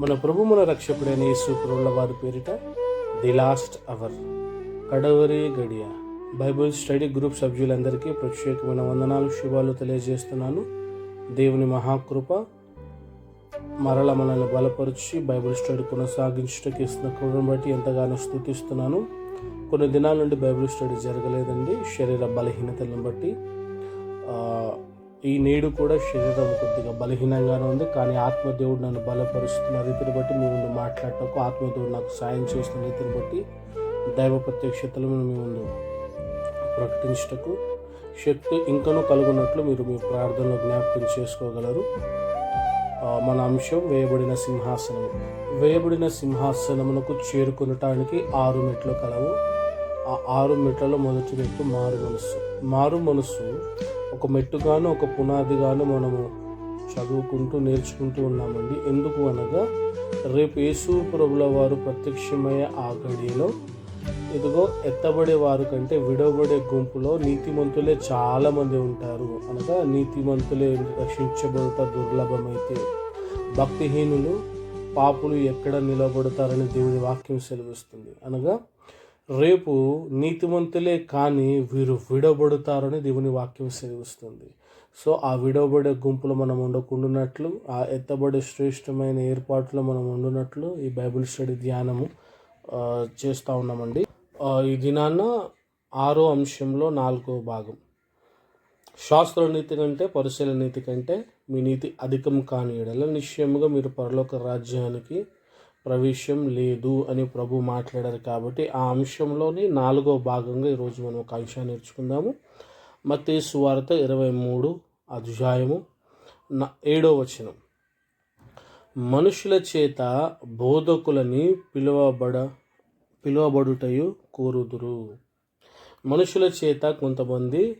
మన ప్రభు మన రక్షకుడైన యేసుప్రభుల వారి పేరిట ది లాస్ట్ అవర్. కడవరి గడియ. బైబిల్ స్టడీ గ్రూప్ సభ్యులందరికీ ప్రత్యేకమైన వందనాలు శుభాలు తెలియజేస్తున్నాను. దేవుని మహాకృప మరల మనల్ని బలపరిచి బైబిల్ స్టడీ కొనసాగించడానికి ఇస్తున్న కృపను బట్టి ఎంతగానో స్థుతిస్తున్నాను. కొన్ని దినాల నుండి బైబిల్ స్టడీ జరగలేదండి. శరీర బలహీనతలను బట్టి ఈ నేడు కూడా శరీరం కొద్దిగా బలహీనంగానే ఉంది కానీ ఆత్మదేవుడు నన్ను బలపరుస్తున్న రీతిని బట్టి మీ ముందు మాట్లాడటకు ఆత్మదేవుడు నాకు సాయం చేస్తున్న రీతిని బట్టి దైవ ప్రత్యక్షతలు మీ ముందు ప్రకటించటకు శక్తి ఇంకనూ కలుగున్నట్లు మీరు మీ ప్రార్థనలో జ్ఞాపకం చేసుకోగలరు. మన అంశం వేయబడిన సింహాసనం. వేయబడిన సింహాసనమునకు చేరుకునటానికి ఆరు మెట్లు కలవు. ఆ ఆరు మెట్లలో మొదటి మెట్టు మారు మనస్సు. మారు మనస్సు ఒక మెట్టుగాను ఒక పునాదిగాను మనము చదువుకుంటూ నేర్చుకుంటూ ఉన్నామండి. ఎందుకు అనగా రేపు యేసు ప్రభుల వారు ప్రత్యక్షమయ్యే ఆ గడిలో ఇదిగో ఎత్తబడే వారు కంటే విడవబడే గుంపులో నీతిమంతులే చాలామంది ఉంటారు. అనగా నీతిమంతులే రక్షించబడుట దుర్లభమైతే భక్తిహీనులు పాపులు ఎక్కడ నిలబడతారని దేవుని వాక్యం సెలవిస్తుంది. అనగా రేపు నీతిమంతులే కానీ వీరు విడబడుతారని దేవుని వాక్యం సెలవిస్తుంది. సో ఆ విడవబడే గుంపులో మనం ఉండకుండానట్లు ఆ ఎత్తబడే శ్రేష్టమైన ఏర్పాట్లో మనం ఉండునట్లు ఈ బైబిల్ స్టడీ ధ్యానము చేస్తూ ఉన్నామండి. ఈ దినాన ఆరో అంశంలో నాలుగో భాగం. శాస్త్ర నీతి కంటే పరిశీల నీతి కంటే మీ నీతి అధికం కాని ఎడల నిశ్చయముగా మీరు పరలోక రాజ్యానికి ప్రవేశం లేదు అని ప్రభు మాట్లాడారు కాబట్టి ఆ అంశంలోని నాలుగో భాగంగా ఈరోజు మనం ఒక అంశాన్ని నేర్చుకుందాము. మతే సువార్త ఇరవై మూడు అధ్యాయము ఏడో వచనం. మనుషుల చేత బోధకులని పిలువబడ పిలువబడుటయు కోరుదురు. మనుషుల చేత కొంతమంది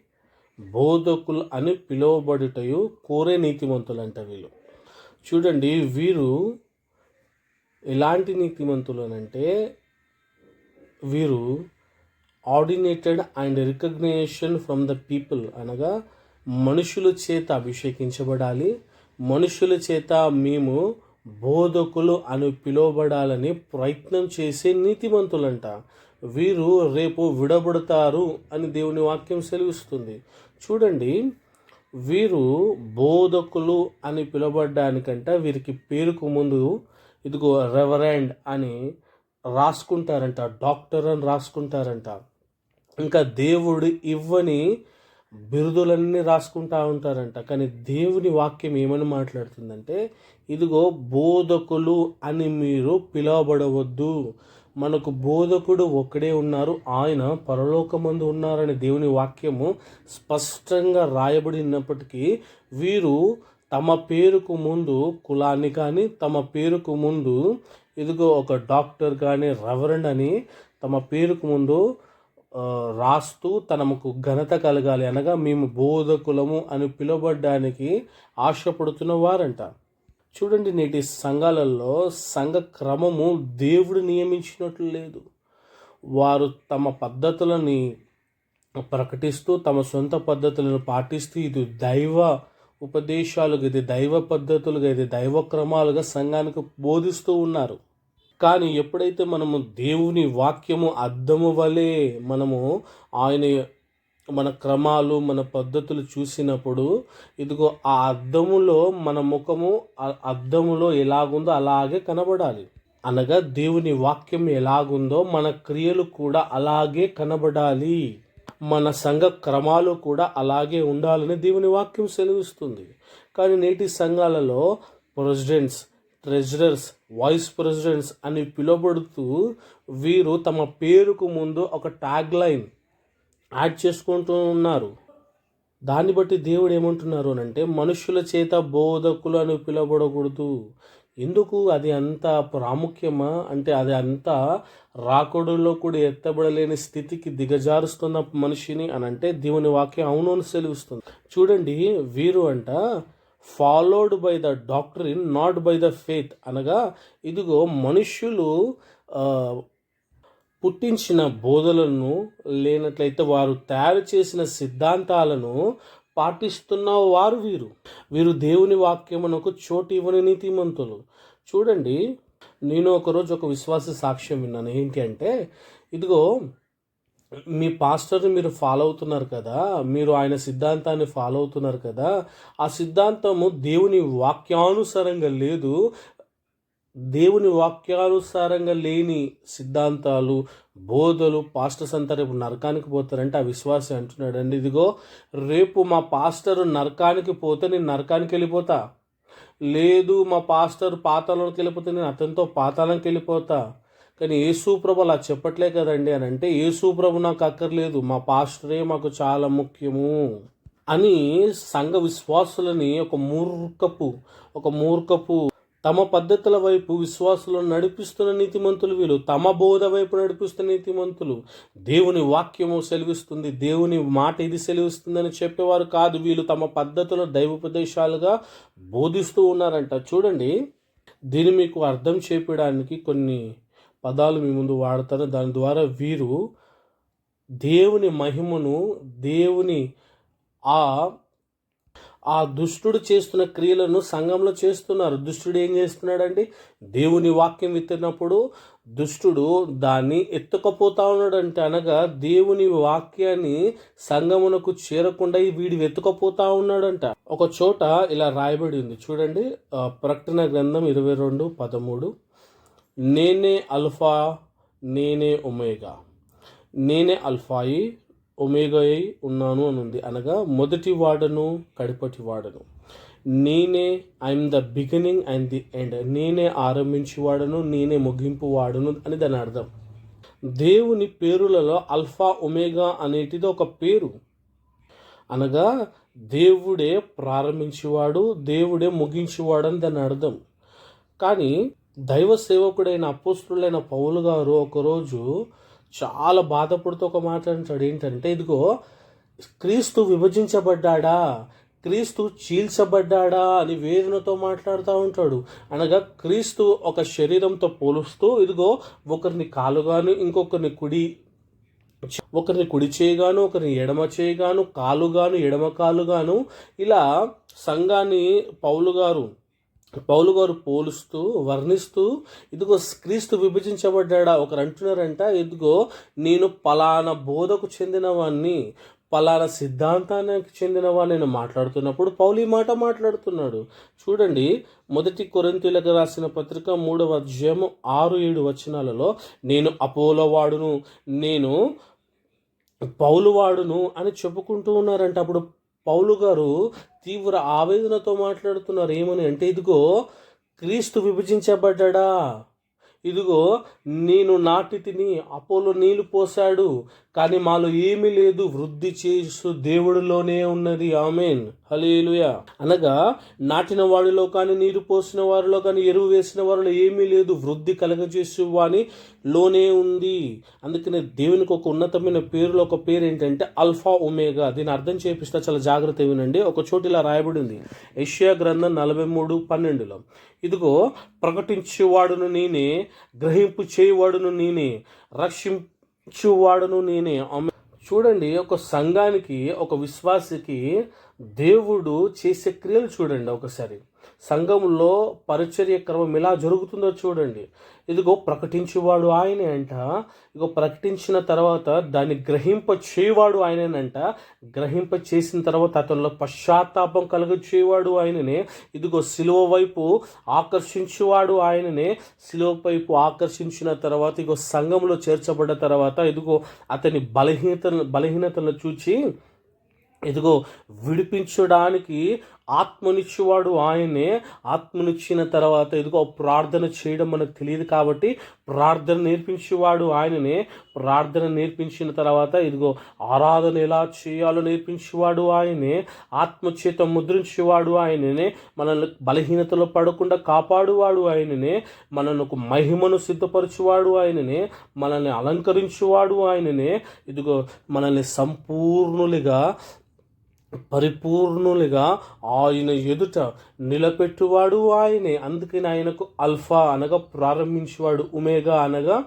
బోధకులు అని పిలువబడుటయు కోరే నీతిమంతులు అంట వీళ్ళు. చూడండి వీరు ఎలాంటి నీతిమంతులనంటే వీరు ordinated and recognition from the people అనగా మనుషుల చేత అభిషేకించబడాలి మనుషుల చేత మేము బోధకులు అని పిలువబడాలని ప్రయత్నం చేసే నీతిమంతులంట. వీరు రేపు విడబడతారు అని దేవుని వాక్యం సెలవిస్తుంది. చూడండి వీరు బోధకులు అని పిలువబడ్డానికంట వీరికి పేరుకు ముందు ఇదిగో రెవరెండ్ అని రాసుకుంటారంట డాక్టర్ అని రాసుకుంటారంట. ఇంకా దేవుడు ఇవ్వని బిరుదులన్నీ రాసుకుంటా ఉంటారంట. కానీ దేవుని వాక్యం ఏమని మాట్లాడుతుందంటే ఇదిగో బోధకులు అని మీరు పిలువబడవద్దు. మనకు బోధకుడు ఒక్కడే ఉన్నారు ఆయన పరలోకమందు ఉన్నారని దేవుని వాక్యము స్పష్టంగా రాయబడినప్పటికీ వీరు తమ పేరుకు ముందు కులాన్ని కానీ తమ పేరుకు ముందు ఇదిగో ఒక డాక్టర్ కానీ రెవరెండ్ అని తమ పేరుకు ముందు రాస్తూ తనకు ఘనత కలగాలి. అనగా మేము బోధకులము అని పిలువబడ్డానికి ఆశపడుతున్న వారంట. చూడండి నేటి సంఘాలలో సంఘ క్రమము దేవుడు నియమించినట్లు లేదు. వారు తమ పద్ధతులని ప్రకటిస్తూ తమ సొంత పద్ధతులను పాటిస్తూ ఇది దైవ ఉపదేశాలుగా ఇది దైవ పద్ధతులుగా ఇది దైవ క్రమాలుగా సంఘానికి బోధిస్తూ ఉన్నారు. కానీ ఎప్పుడైతే మనము దేవుని వాక్యము అర్థము వలె మనము ఆయన మన క్రమాలు మన పద్ధతులు చూసినప్పుడు ఇదిగో ఆ అద్దములో మన ముఖము ఆ అద్దములో ఎలాగుందో అలాగే కనబడాలి. అనగా దేవుని వాక్యం ఎలాగుందో మన క్రియలు కూడా అలాగే కనబడాలి. మన సంఘ క్రమాలు కూడా అలాగే ఉండాలని దేవుని వాక్యం సెలవిస్తుంది. కానీ నేటి సంఘాలలో ప్రెసిడెంట్స్ ట్రెజరర్స్ వైస్ ప్రెసిడెంట్స్ అని పిలువబడుతూ వీరు తమ పేరుకు ముందు ఒక ట్యాగ్ లైన్ యాడ్ చేసుకుంటూ ఉన్నారు. దాన్ని బట్టి దేవుడు ఏమంటున్నారు అని అంటే మనుషుల చేత బోధకులు అని పిలవబడకూడదు. ఎందుకు అది అంత ప్రాముఖ్యమా? అంటే అది అంత రాకడులో కూడా ఎత్తబడలేని స్థితికి దిగజారుస్తున్న మనిషిని అని అంటే దేవుని వాక్యం అవును అని సెలవిస్తుంది. చూడండి వీరు అంట followed by the doctrine not by the faith అనగా ఇదిగో మనుష్యులు పుట్టించిన బోధలను లేనట్లయితే వారు తయారు చేసిన సిద్ధాంతాలను పాటిస్తున్న వారు వీరు. వీరు దేవుని వాక్యమునకు చోటు ఇవ్వని నీతిమంతులు. చూడండి నేను ఒకరోజు ఒక విశ్వాస సాక్ష్యం విన్నాను. ఏంటి అంటే ఇదిగో మీ పాస్టర్ని మీరు ఫాలో అవుతున్నారు కదా మీరు ఆయన సిద్ధాంతాన్ని ఫాలో అవుతున్నారు కదా ఆ సిద్ధాంతము దేవుని వాక్యానుసారంగా లేదు దేవుని వాక్యానుసారంగా లేని సిద్ధాంతాలు బోధలు పాస్టర్స్ అంతా రేపు నరకానికి పోతారంటే ఆ విశ్వాసి అంటున్నాడండి. ఇదిగో రేపు మా పాస్టర్ నరకానికి పోతే నేను నరకానికి వెళ్ళిపోతా. లేదు మా పాస్టర్ పాతాళంకి వెళ్ళిపోతే నేను అతనితో పాతాళంకి వెళ్ళిపోతా. కానీ యేసుప్రభు అలా చెప్పట్లే కదండి అని అంటే యేసుప్రభు నాకు అక్కర్లేదు మా పాస్టరే మాకు చాలా ముఖ్యము అని సంఘ విశ్వాసులని ఒక మూర్ఖపు ఒక మూర్ఖపు తమ పద్ధతుల వైపు విశ్వాసులను నడిపిస్తున్న నీతిమంతులు వీళ్ళు తమ బోధ వైపు నడిపిస్తున్న నీతిమంతులు. దేవుని వాక్యము సెలవిస్తుంది దేవుని మాట ఇది సెలవిస్తుందని చెప్పేవారు కాదు. వీళ్ళు తమ పద్ధతుల దైవోపదేశాలుగా బోధిస్తూ ఉన్నారంట. చూడండి దీన్ని మీకు అర్థం చేపించడానికి కొన్ని పదాలు మీ ముందు వాడతారు దాని ద్వారా వీరు దేవుని మహిమను దేవుని ఆ ఆ దుష్టుడు చేస్తున్న క్రియలను సంఘంలో చేస్తున్నారు. దుష్టుడు ఏం చేస్తున్నాడండి? దేవుని వాక్యం విత్తినప్పుడు దుష్టుడు దాన్ని ఎత్తుకపోతా ఉన్నాడంటే. అనగా దేవుని వాక్యాన్ని సంగమునకు చేరకుండా ఈ వీడి వెతుకపోతా ఉన్నాడంట. ఒక చోట ఇలా రాయబడి ఉంది. చూడండి ప్రకటన గ్రంథం ఇరవై రెండు పదమూడు. నేనే అల్ఫా నేనే ఒమేగా. నేనే అల్ఫాయి ఒమేగాయి ఉన్నాను అని ఉంది అనగా మొదటి వాడను కడిపటి వాడను. నేనే I am the beginning and the end నేనే ఆరంభించి వాడను నేనే ముగింపు వాడను అని దాని అర్థం. దేవుని పేరులలో అల్ఫా ఒమేగా అనేటిది ఒక పేరు. అనగా దేవుడే ప్రారంభించేవాడు దేవుడే ముగించేవాడు అని దాని అర్థం. కానీ దైవ సేవకుడైన అపోస్తుడైన పౌలు గారు ఒకరోజు చాలా బాధపడుతూ ఒక మాట్లాడించాడు ఏంటంటే ఇదిగో క్రీస్తు విభజించబడ్డాడా? క్రీస్తు చీల్చబడ్డాడా? అని వేదనతో మాట్లాడుతూ ఉంటాడు. అనగా క్రీస్తు ఒక శరీరంతో పోలుస్తూ ఇదిగో ఒకరిని కాలుగాను ఇంకొకరిని కుడి ఒకరిని కుడి చేయగాను ఒకరిని ఎడమ చేయగాను కాలుగాను ఎడమ కాలుగాను ఇలా సంఘాన్ని పౌలు గారు పౌలు గారు పోలుస్తూ వర్ణిస్తూ ఇదిగో క్రీస్తు విభజించబడ్డా ఒకరు అంటున్నారంట ఇదిగో నేను పలానా బోధకు చెందినవాన్ని పలానా సిద్ధాంతానికి చెందినవాడిని నేను మాట్లాడుతున్నప్పుడు పౌలు ఈ మాట మాట్లాడుతున్నాడు. చూడండి మొదటి కొరింతీలకు రాసిన పత్రిక మూడవ అధ్యాయము ఆరు ఏడు వచనాలలో నేను అపోలవాడును నేను పౌలువాడును అని చెప్పుకుంటూ ఉన్నారంట. అప్పుడు పౌలు గారు తీవ్ర ఆవేదనతో మాట్లాడుతున్నారు. ఏమని అంటే ఇదిగో క్రీస్తు విభజించబడ్డా ఇదిగో నేను నాటి తిని అపోలో నీళ్ళు పోశాడు. కానీ మాలో ఏమీ లేదు. వృద్ధి చేసు దేవుడిలోనే ఉన్నది. ఆమెన్. హలేలుయా అనగా నాటిన వాడిలో కానీ నీరు పోసిన వారిలో కానీ ఎరువు వేసిన వారిలో ఏమీ లేదు. వృద్ధి కలగజేసు వాని లోనే ఉంది. అందుకనే దేవునికి ఒక ఉన్నతమైన పేరులో ఒక పేరు ఏంటంటే అల్ఫా ఒమేగా. దీని అర్థం చేపిస్తా చాలా జాగ్రత్త వినండి. ఒక చోటు ఇలా రాయబడి ఉంది ఏషియా గ్రంథం నలభై మూడు పన్నెండులో. ఇదిగో ప్రకటించేవాడును నేనే గ్రహింపు చేయవాడును నేనే రక్షింపు రక్షించువాడును నేనే. చూడండి ఒక సంఘానికి ఒక విశ్వాసికి దేవుడు చేసే క్రియలు చూడండి ఒకసారి. సంఘంలో పరిచర్య క్రమం ఎలా జరుగుతుందో చూడండి. ఇదిగో ప్రకటించేవాడు ఆయనే అంట. ఇదిగో ప్రకటించిన తర్వాత దాన్ని గ్రహింప చేయవాడు ఆయనేనంట. గ్రహింప చేసిన తర్వాత అతనిలో పశ్చాత్తాపం కలుగ చేయవాడు ఆయననే. ఇదిగో సిలువ వైపు ఆకర్షించేవాడు ఆయననే. సిలువ వైపు ఆకర్షించిన తర్వాత ఇగో సంఘంలో చేర్చబడ్డ తర్వాత ఇదిగో అతని బలహీనత బలహీనతను చూచి ఇదిగో విడిపించడానికి ఆత్మనిచ్చేవాడు ఆయనే. ఆత్మనిచ్చిన తర్వాత ఇదిగో ప్రార్థన చేయడం మనకు తెలియదు కాబట్టి ప్రార్థన నేర్పించేవాడు ఆయననే. ప్రార్థన నేర్పించిన తర్వాత ఇదిగో ఆరాధన ఎలా చేయాలో నేర్పించేవాడు ఆయనే. ఆత్మచేత ముద్రించేవాడు ఆయననే. మనల్ని బలహీనతలో పడకుండా కాపాడువాడు ఆయననే. మనల్ని ఒక మహిమను సిద్ధపరచువాడు ఆయననే. మనల్ని అలంకరించేవాడు ఆయననే. ఇదిగో మనల్ని సంపూర్ణులుగా పరిపూర్ణులుగా ఆయన ఎదుట నిలబెట్టువాడు ఆయనే. అందుకని ఆయనకు అల్ఫా అనగా ప్రారంభించేవాడు ఉమేగా అనగా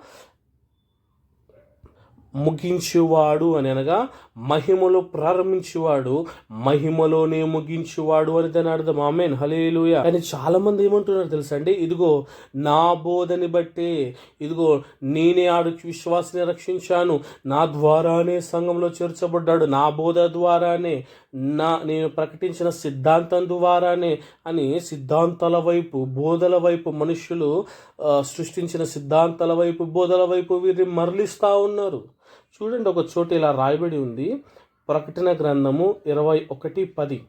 ముగించేవాడు అని అనగా మహిమలో ప్రారంభించేవాడు మహిమలోనే ముగించేవాడు అని దాని అర్థం. ఆమెన్. హలేలుయ కానీ చాలామంది ఏమంటున్నారు తెలుసా అండి? ఇదిగో నా బోధని బట్టే ఇదిగో నేనే ఆడు విశ్వాసని రక్షించాను. నా ద్వారానే సంఘంలో చేర్చబడ్డాడు. నా బోధ ద్వారానే నా నేను ప్రకటించిన సిద్ధాంతం ద్వారానే అని సిద్ధాంతాల వైపు బోధల వైపు మనుషులు సృష్టించిన సిద్ధాంతాల వైపు బోధల వైపు వీరిని మరలిస్తూ ఉన్నారు. చూడండి ఒక చోట ఇలా రాయబడి ఉంది. ప్రకటన గ్రంథము ఇరవై ఒకటి పది.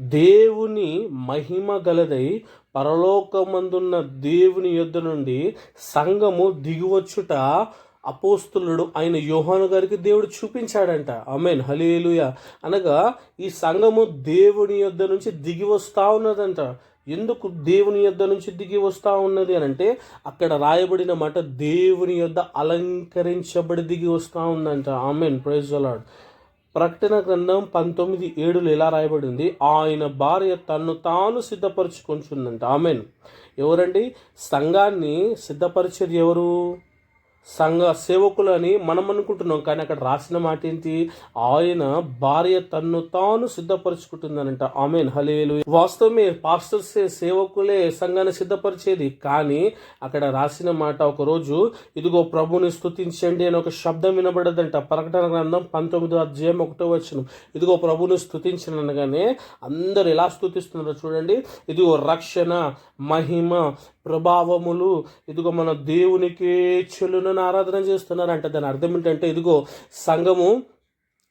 దేవుని మహిమ గలదై పరలోకమందున్న దేవుని యొద్ద నుండి సంఘము దిగువచ్చుట అపోస్తులుడు ఆయన యోహాను గారికి దేవుడు చూపించాడంట. అమెన్ హలేలుయ అనగా ఈ సంఘము దేవుని యొద్ద నుంచి దిగి వస్తూ ఉన్నదంట. ఎందుకు దేవుని యొద్ద నుంచి దిగి వస్తూ ఉన్నది అని అంటే అక్కడ రాయబడిన మాట దేవుని యొద్ద అలంకరించబడి దిగి వస్తూ ఉందంట. ఆమెన్. ప్రైజ్ అలాడ్ ప్రకటన గ్రంథం పంతొమ్మిది ఏడులో ఎలా రాయబడింది? ఆయన భార్య తన్ను తాను సిద్ధపరచుకుంటుందంట ఆమెన్. ఎవరండి? సంఘాన్ని సిద్ధపరిచేది ఎవరు? సంఘ సేవకులని మనం అనుకుంటున్నాం కానీ అక్కడ రాసిన మాట ఏంటి? ఆయన భార్య తన్ను తాను సిద్ధపరచుకుంటుందనంట. ఆమెన్. హలేలు వాస్తవమే పాస్టర్స్ సేవకులే సంఘాన్ని సిద్ధపరిచేది. కానీ అక్కడ రాసిన మాట ఒకరోజు ఇదిగో ప్రభుని స్థుతించండి అని ఒక శబ్దం వినబడదంట. ప్రకటన గ్రంథం పంతొమ్మిదో అధ్యాయం ఒకటో వచ్చిన ఇదిగో ప్రభుని స్తుతించనగానే అందరు ఎలా స్థుతిస్తున్నారో చూడండి. ఇదిగో రక్షణ మహిమ ప్రభావములు. ఇదిగో మన దేవునికి చెల్లునని ఆరాధన చేస్తున్నారంట. దాని అర్థం ఏంటంటే ఇదిగో సంఘము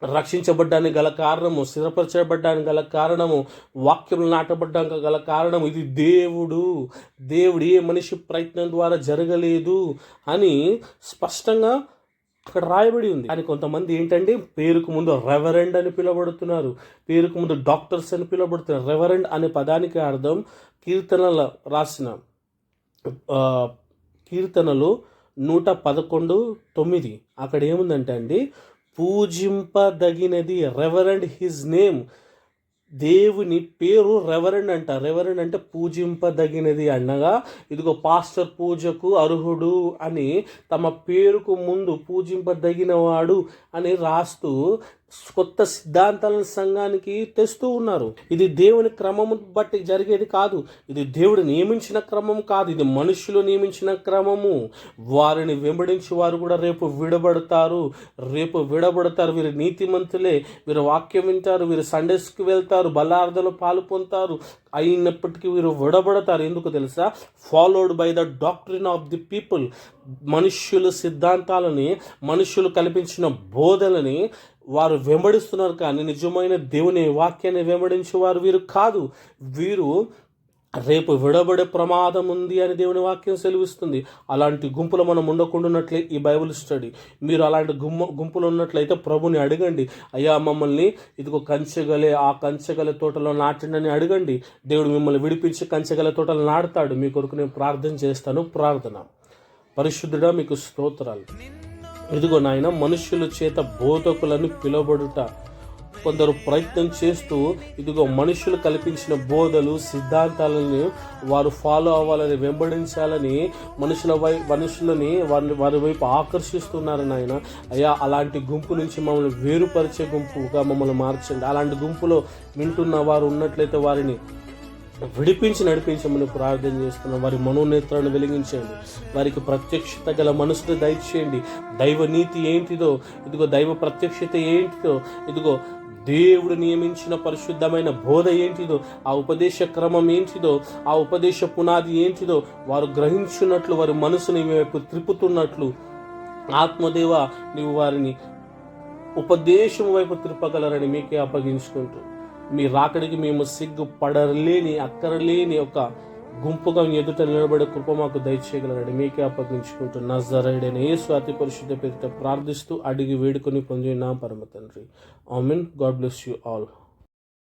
రక్షించబడ్డానికి గల కారణము స్థిరపరచబడ్డానికి గల కారణము వాక్యం నాటబడ్డానికి గల కారణం ఇది దేవుడు. దేవుడు ఏ మనిషి ప్రయత్నం ద్వారా జరగలేదు అని స్పష్టంగా అక్కడ రాయబడి ఉంది. కానీ కొంతమంది ఏంటంటే పేరుకు ముందు రెవరెండ్ అని పిలువబడుతున్నారు. పేరుకు ముందు డాక్టర్స్ అని పిలువబడుతున్నారు. రెవరెండ్ అనే పదానికి అర్థం కీర్తనల రాసిన కీర్తనలు నూట పదకొండు తొమ్మిది. అక్కడ ఏముందంటే అండి పూజింపదగినది రెవరెండ్ హిజ్ నేమ్. దేవుని పేరు రెవరెండ్ అంట. రెవరెండ్ అంటే పూజింపదగినది అనగా ఇదిగో పాస్టర్ పూజకు అర్హుడు అని తమ పేరుకు ముందు పూజింపదగినవాడు అని రాస్తూ కొత్త సిద్ధాంతాలను సంఘానికి తెస్తూ ఉన్నారు. ఇది దేవుని క్రమము బట్టి జరిగేది కాదు. ఇది దేవుడు నియమించిన క్రమం కాదు. ఇది మనుషులు నియమించిన క్రమము. వారిని వెంబడించి వారు కూడా రేపు విడబడతారు. రేపు విడబడతారు. వీరు నీతిమంతులే. వీరు వాక్యం వింటారు. వీరు సండేస్కి వెళ్తారు. బలార్థలో పాలు పొందుతారు. అయినప్పటికీ వీరు విడబడతారు. ఎందుకు తెలుసా? Followed by the doctrine of the people మనుష్యుల సిద్ధాంతాలని మనుష్యులు కల్పించిన బోధలని వారు వెంబడిస్తున్నారు కానీ నిజమైన దేవుని వాక్యాన్ని వెంబడించే వారు వీరు కాదు. వీరు రేపు విడబడే ప్రమాదం ఉంది అని దేవుని వాక్యం సెలవిస్తుంది. అలాంటి గుంపులో మనం ఉండకుండాన్నట్లే ఈ బైబిల్ స్టడీ. మీరు అలాంటి గుమ్మ గుంపులు ఉన్నట్లయితే ప్రభుని అడగండి. అయ్యా మమ్మల్ని ఇదిగో కంచెగలే ఆ కంచెగల తోటలో నాటండి అని అడగండి. దేవుడు మిమ్మల్ని విడిపించి కంచెగల తోటలు నాటుతాడు. మీ కొరకు నేను ప్రార్థన చేస్తాను. ప్రార్థన. పరిశుద్ధుడా మీకు స్తోత్రాలు. ఇదిగో నాయన మనుషుల చేత బోధకులను పిలువబడుట కొందరు ప్రయత్నం చేస్తూ ఇదిగో మనుషులు కల్పించిన బోధలు సిద్ధాంతాలను వారు ఫాలో అవ్వాలని వెంబడించాలని మనుషుల వై మనుషులని వారిని వారి వైపు ఆకర్షిస్తున్నారు నాయన. అయ్యా అలాంటి గుంపు నుంచి మమ్మల్ని వేరుపరిచే గుంపుగా మమ్మల్ని మార్చండి. అలాంటి గుంపులో వింటున్న వారు ఉన్నట్లయితే వారిని విడిపించి నడిపించమని ప్రార్థన చేస్తున్నాం. వారి మనోనేత్రాలను వెలిగించండి. వారికి ప్రత్యక్షత గల మనసును దయచేయండి. దైవ నీతి ఏంటిదో ఇదిగో దైవ ప్రత్యక్షత ఏంటిదో ఇదిగో దేవుడు నియమించిన పరిశుద్ధమైన బోధ ఏంటిదో ఆ ఉపదేశ క్రమం ఏంటిదో ఆ ఉపదేశ పునాది ఏంటిదో వారు గ్రహించున్నట్లు వారి మనసుని మీ వైపు త్రిపుతున్నట్లు ఆత్మదేవ నీవు వారిని ఉపదేశం వైపు త్రిప్పగలరని మీకే అప్పగించుకుంటూ మీ రాకడికి మేము సిగ్గు పడలేని అక్కరలేని ఒక గుంపుగా ఎదుట నిలబడే కృప మాకు దయచేయగలరని మీకే అప్పగించుకుంటూ నజరైడైన ఏ స్వాతి పరిశుద్ధ పేరిట ప్రార్థిస్తూ అడిగి వేడుకొని పొందిన పరమ తండ్రి. Amen. God bless you all.